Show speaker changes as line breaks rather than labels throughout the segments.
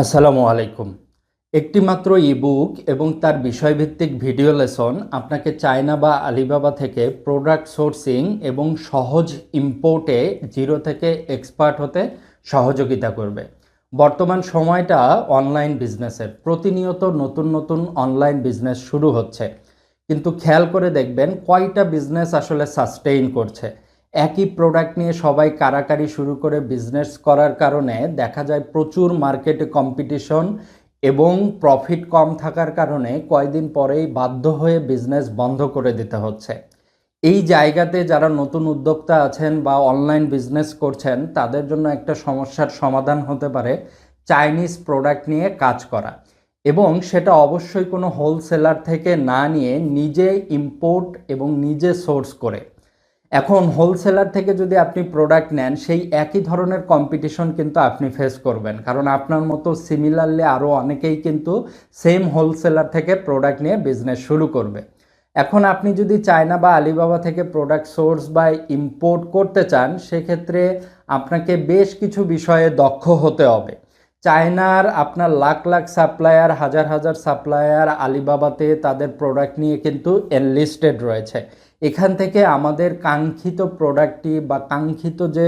আসসালামু আলাইকুম। একটিমাত্র ইবুক এবং তার বিষয়ভিত্তিক ভিডিও লেসন আপনাকে চায়না বা আলিবাবা থেকে প্রোডাক্ট সোর্সিং এবং সহজ ইম্পোর্টে জিরো থেকে এক্সপার্ট হতে সহযোগিতা করবে। বর্তমান সময়টা অনলাইন বিজনেসের প্রতিনিয়ত নতুন নতুন অনলাইন বিজনেস শুরু হচ্ছে। কিন্তু খেয়াল করে দেখবেন কয়টা বিজনেস আসলে সাস্টেইন করছে। একই প্রোডাক্ট নিয়ে সবাই কারাকারি শুরু করে বিজনেস করার কারণে দেখা যায় প্রচুর মার্কেটে কম্পিটিশন এবং প্রফিট কম থাকার কারণে কয়দিন পরেই বাধ্য হয়ে বিজনেস বন্ধ করে দিতে হচ্ছে। এই জায়গাতে যারা নতুন উদ্যোক্তা আছেন বা অনলাইন বিজনেস করছেন, তাদের জন্য একটা সমস্যার সমাধান হতে পারে চাইনিজ প্রোডাক্ট নিয়ে কাজ করা এবং সেটা অবশ্যই কোনো হোলসেলার থেকে না নিয়ে নিজে ইম্পোর্ট এবং নিজে সোর্স করে। এখন হোলসেলার থেকে যদি আপনি প্রোডাক্ট নেন, সেই একই ধরনের কম্পিটিশন কিন্তু আপনি ফেস করবেন। কারণ আপনার মতো সিমিলারলি আরও অনেকেই কিন্তু সেম হোলসেলার থেকে প্রোডাক্ট নিয়ে বিজনেস শুরু করবে। এখন আপনি যদি চায়না বা আলিবাবা থেকে প্রোডাক্ট সোর্স বা ইম্পোর্ট করতে চান, সেক্ষেত্রে আপনাকে বেশ কিছু বিষয়ে দক্ষ হতে হবে। চায়নার আপনার লাখ লাখ সাপ্লায়ার, হাজার হাজার সাপ্লায়ার আলিবাবাতে তাদের প্রোডাক্ট নিয়ে কিন্তু এনলিস্টেড রয়েছে। এখান থেকে আমাদের কাঙ্ক্ষিত প্রোডাক্টটি বা কাঙ্ক্ষিত যে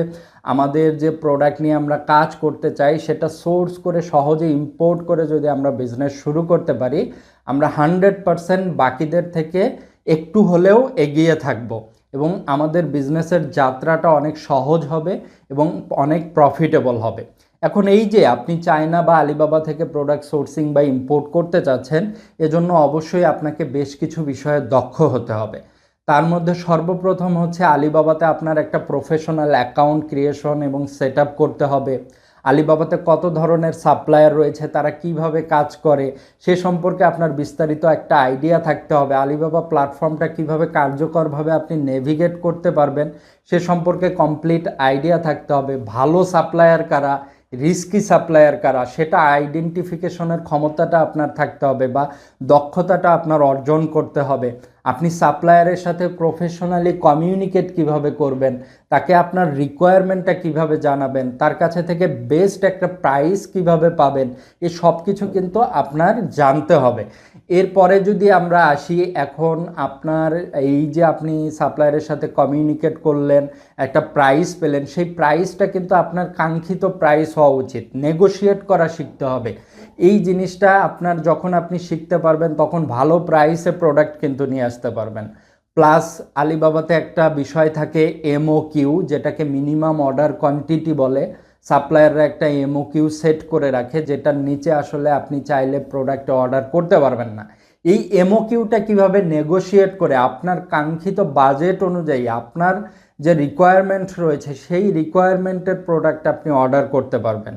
আমাদের যে প্রোডাক্ট নিয়ে আমরা কাজ করতে চাই, সেটা সোর্স করে সহজে ইম্পোর্ট করে যদি আমরা বিজনেস শুরু করতে পারি, আমরা হান্ড্রেড পারসেন্ট বাকিদের থেকে একটু হলেও এগিয়ে থাকব। এবং আমাদের বিজনেসের যাত্রাটা অনেক সহজ হবে এবং অনেক প্রফিটেবল হবে। এখন এই যে আপনি চায়না বা আলিবাবা থেকে প্রোডাক্ট সোর্সিং বা ইম্পোর্ট করতে চাচ্ছেন, এজন্য অবশ্যই আপনাকে বেশ কিছু বিষয়ে দক্ষ হতে হবে। তার মধ্যে সর্বপ্রথম হচ্ছে আলিবাবাতে আপনার একটা প্রফেশনাল অ্যাকাউন্ট ক্রিয়েশন এবং সেট করতে হবে। আলিবাবাতে কত ধরনের সাপ্লায়ার রয়েছে, তারা কীভাবে কাজ করে, সে সম্পর্কে আপনার বিস্তারিত একটা আইডিয়া থাকতে হবে। আলিবাবা প্ল্যাটফর্মটা কীভাবে কার্যকরভাবে আপনি নেভিগেট করতে পারবেন, সে সম্পর্কে কমপ্লিট আইডিয়া থাকতে হবে। ভালো সাপ্লায়ার কারা রিস্কি সাপ্লায়ার কারা, সেটা আইডেন্টিফিকেশনের ক্ষমতাটা আপনার থাকতে হবে বা দক্ষতাটা আপনার অর্জন করতে হবে। আপনি সাপ্লায়ারের সাথে প্রফেশনালি কমিউনিকেট কীভাবে করবেন, তাকে আপনার রিকোয়ারমেন্টটা কীভাবে জানাবেন, তার কাছে থেকে বেস্ট একটা প্রাইস কীভাবে পাবেন, এ সব কিছু কিন্তু আপনার জানতে হবে। এরপরে যদি আমরা আসি, এখন আপনার এই যে আপনি সাপ্লায়ারের সাথে কমিউনিকেট করলেন, একটা প্রাইস পেলেন, সেই প্রাইসটা কিন্তু আপনার কাঙ্ক্ষিত প্রাইস হওয়া উচিত। নেগোশিয়েট করা শিখতে হবে। এই জিনিসটা আপনার যখন আপনি শিখতে পারবেন, তখন ভালো প্রাইসে প্রোডাক্ট কিন্তু নিয়ে আসতে পারবেন। প্লাস আলিবাবাতে একটা বিষয় থাকে এমও কিউ যেটাকে মিনিমাম অর্ডার কোয়ান্টিটি বলে। সাপ্লায়াররা একটা এমও কিউ সেট করে রাখে, যেটার নিচে আসলে আপনি চাইলে প্রোডাক্ট অর্ডার করতে পারবেন না। এই এমও কিউটা কীভাবে নেগোশিয়েট করে, আপনার কাঙ্ক্ষিত বাজেট অনুযায়ী, আপনার যে রিকোয়ারমেন্ট রয়েছে, সেই রিকোয়ারমেন্টের প্রোডাক্ট আপনি অর্ডার করতে পারবেন।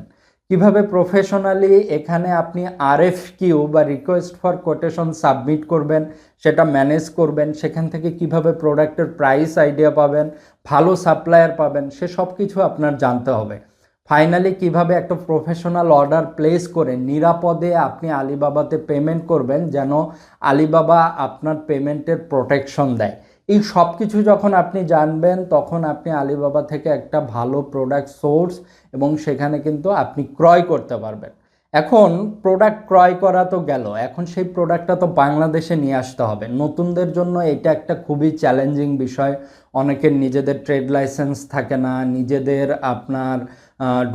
কীভাবে প্রফেশনালি এখানে আপনি আরএফ কিউ বা রিকোয়েস্ট ফর কোটেশন সাবমিট করবেন, সেটা ম্যানেজ করবেন, সেখান থেকে কীভাবে প্রোডাক্টের প্রাইস আইডিয়া পাবেন, ভালো সাপ্লায়ার পাবেন, সে সব কিছু আপনার জানতে হবে। ফাইনালি কীভাবে একটা প্রফেশনাল অর্ডার প্লেস করে নিরাপদে আপনি আলিবাবাতে পেমেন্ট করবেন যেন আলিবাবা আপনার পেমেন্টের প্রোটেকশন দেয়? এই সব কিছু যখন আপনি জানবেন, তখন আপনি আলিবাবা থেকে একটা ভালো প্রোডাক্ট সোর্স এবং সেখানে কিন্তু আপনি ক্রয় করতে পারবেন। এখন প্রোডাক্ট ক্রয় করা তো গেল, এখন সেই প্রোডাক্টটা তো বাংলাদেশে নিয়ে আসতে হবে। নতুনদের জন্য এটা একটা খুবই চ্যালেঞ্জিং বিষয়। অনেকের নিজেদের ট্রেড লাইসেন্স থাকে না, নিজেদের আপনার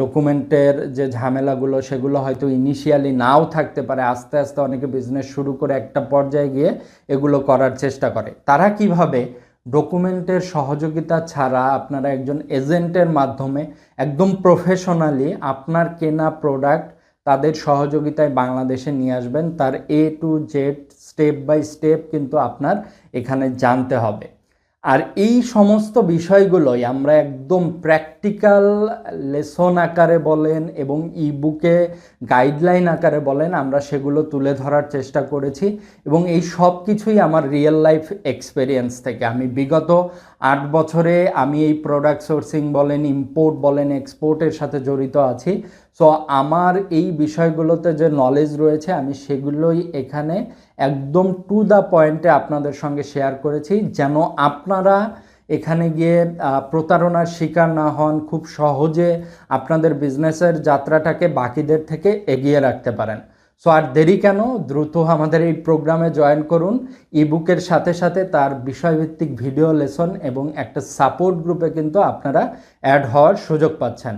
ডকুমেন্টের যে ঝামেলাগুলো সেগুলো হয়তো ইনিশিয়ালি নাও থাকতে পারে, আস্তে আস্তে অনেকে বিজনেস শুরু করে একটা পর্যায়ে গিয়ে এগুলো করার চেষ্টা করে। তারা কীভাবে ডকুমেন্টের সহযোগিতা ছাড়া আপনারা একজন এজেন্টের মাধ্যমে একদম প্রফেশনালি আপনার কেনা প্রোডাক্ট তাদের সহযোগিতায় বাংলাদেশে নিয়ে আসবেন। তার A to Z step by step কিন্তু আপনার এখানে জানতে হবে। আর এই সমস্ত বিষয়গুলোই আমরা একদম প্র্যাকটিক্যাল লেসন আকারে বলেন এবং ইবুকে গাইডলাইন আকারে বলেন আমরা সেগুলো তুলে ধরার চেষ্টা করেছি এবং এই সব কিছুই আমার রিয়েল লাইফ এক্সপেরিয়েন্স থেকে। আমি বিগত আট বছরে আমি এই প্রোডাক্ট সোর্সিং বলেন ইম্পোর্ট বলেন এক্সপোর্টের সাথে জড়িত আছি। সো আমার এই বিষয়গুলোতে যে নলেজ রয়েছে, আমি সেগুলোই এখানে একদম টু দ্য পয়েন্টে আপনাদের সঙ্গে শেয়ার করেছি, যেন আপনারা এখানে গিয়ে প্রতারণার শিকার না হন, খুব সহজে আপনাদের বিজনেসের যাত্রাটাকে বাকিদের থেকে এগিয়ে রাখতে পারেন। সো আর দেরি কেন? দ্রুত আমাদের এই প্রোগ্রামে জয়েন করুন। ইবুকের সাথে সাথে তার বিষয়ভিত্তিক ভিডিও লেসন এবং একটা সাপোর্ট গ্রুপে কিন্তু আপনারা অ্যাড হওয়ার সুযোগ পাচ্ছেন।